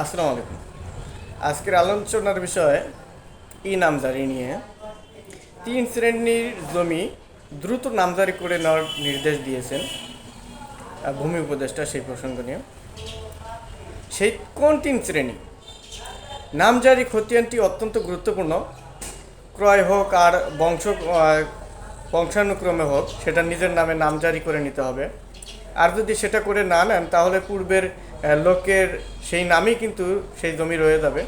আসসালামু আলাইকুম। আজকের আলোচনার বিষয় ই নামজারি নিয়ে। তিন শ্রেণির জমি দ্রুত নামজারি করে নেওয়ার নির্দেশ দিয়েছেন ভূমি উপদেষ্টা সেই প্রসঙ্গ নিয়ে। সেই কোন তিন শ্রেণি? নামজারি খতিয়ানটি অত্যন্ত গুরুত্বপূর্ণ। ক্রয় হোক আর বংশ বংশানুক্রমে হোক, সেটা নিজের নামে নামজারি করে নিতে হবে। আর যদি সেটা করে না নেন, তাহলে পূর্বের লোকের সেই নামেই কিন্তু সেই জমি রয়ে যাবে।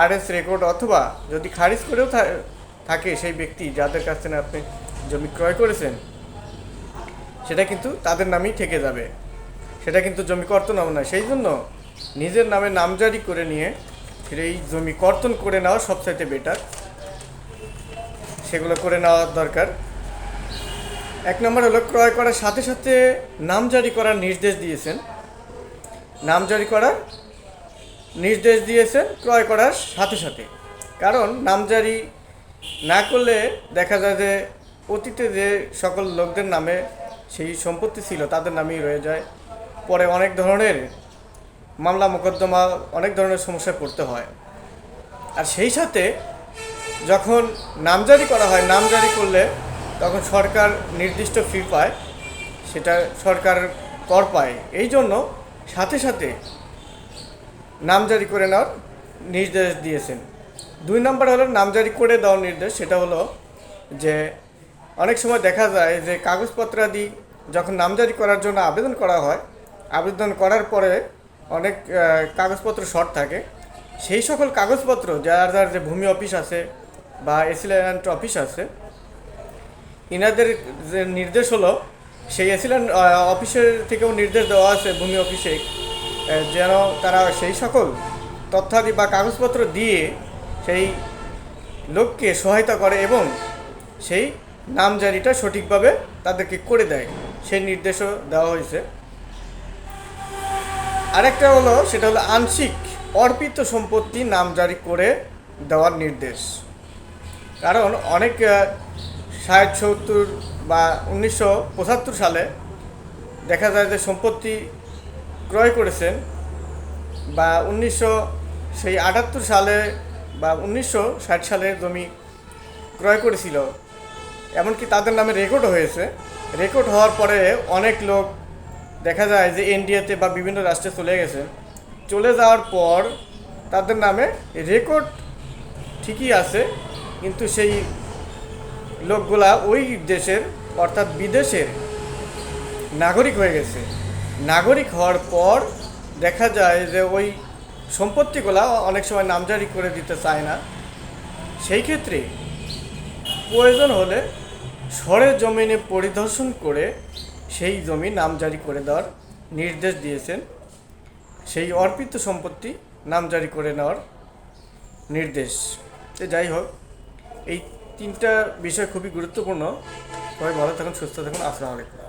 আর এস রেকর্ড অথবা যদি খারিজ করেও থাকে সেই ব্যক্তি যাদের কাছ থেকে আপনি জমি ক্রয় করেছেন, সেটা কিন্তু তাদের নামেই থেকে যাবে। সেটা কিন্তু জমি কর্তন হবে না সেই জন্য নিজের নামে নামজারি করে নিয়ে ফিরে এই জমি কর্তন করে নেওয়া সবচাইতে বেটার সেগুলো করে নেওয়া দরকার। এক নম্বর হলো ক্রয় করার সাথে সাথে নামজারি করার নির্দেশ দিয়েছেন। নামজারি করার নির্দেশ দিয়েছেন, ক্রয় করার সাথে সাথে। কারণ নামজারি না করলে দেখা যায় যে অতীতে যে সকল লোকদের নামে সেই সম্পত্তি ছিল, তাদের নামেই রয়ে যায়। পরে অনেক ধরনের মামলা, মোকদ্দমা, অনেক ধরনের সমস্যায় পড়তে হয়। আর সেই সাথে যখন নামজারি করা হয় নামজারি করলে তখন সরকার নির্দিষ্ট ফি পায়, সেটা সরকার কর পায়। এই জন্য সাথে সাথে নামজারি করে নেওয়ার নির্দেশ দিয়েছেন। দুই নম্বর হলো নামজারি করে দেওয়ার নির্দেশ, সেটা হলো যে অনেক সময় দেখা যায় যে কাগজপত্রাদি যখন নামজারি করার জন্য আবেদন করা হয়, আবেদন করার পরে অনেক কাগজপত্র শর্ট থাকে। সেই সকল কাগজপত্র, যার যার যে ভূমি অফিস আছে বা এসিল্যান্ড অফিস আছে, ইনাদের যে নির্দেশ হলো সেই এসিল্যান্ড অফিসের থেকেও নির্দেশ দেওয়া আছে ভূমি অফিসে যেন তারা সেই সকল তথ্যাদি বা কাগজপত্র দিয়ে সেই লোককে সহায়তা করে এবং সেই নামজারিটা সঠিকভাবে তাদেরকে করে দেয়। সেই নির্দেশও দেওয়া হয়েছে। আরেকটা হলো, সেটা হলো আংশিক অর্পিত সম্পত্তি নামজারি করে দেওয়ার নির্দেশ। কারণ অনেক ষাট, সত্তর বা উনিশশো পঁচাত্তর সালে দেখা যায় যে সম্পত্তি ক্রয় করেছেন বা উনিশশো সেই আটাত্তর সালে বা উনিশশো ষাট সালে জমি ক্রয় করেছিল। এমনকি তাদের নামে রেকর্ড হয়েছে। রেকর্ড হওয়ার পরে অনেক লোক দেখা যায় যে ইন্ডিয়াতে বা বিভিন্ন রাষ্ট্রে চলে গেছে। চলে যাওয়ার পর তাদের নামে রেকর্ড ঠিকই আছে, কিন্তু সেই লোকগুলা ওই দেশের, অর্থাৎ বিদেশের নাগরিক হয়ে গেছে। নাগরিক হওয়ার পর দেখা যায় যে ওই সম্পত্তিগুলা অনেক সময় নামজারি করে দিতে চায় না। সেই ক্ষেত্রে প্রয়োজন হলে সরের জমিনে পরিদর্শন করে সেই জমি নামজারি করে দেওয়ার নির্দেশ দিয়েছেন। সেই অর্পিত সম্পত্তি নামজারি করে নেওয়ার নির্দেশ। যাই হোক, এই তিনটা বিষয় খুবই গুরুত্বপূর্ণ। সবাই ভালো থাকুন সুস্থ থাকুন। আসসালামু আলাইকুম।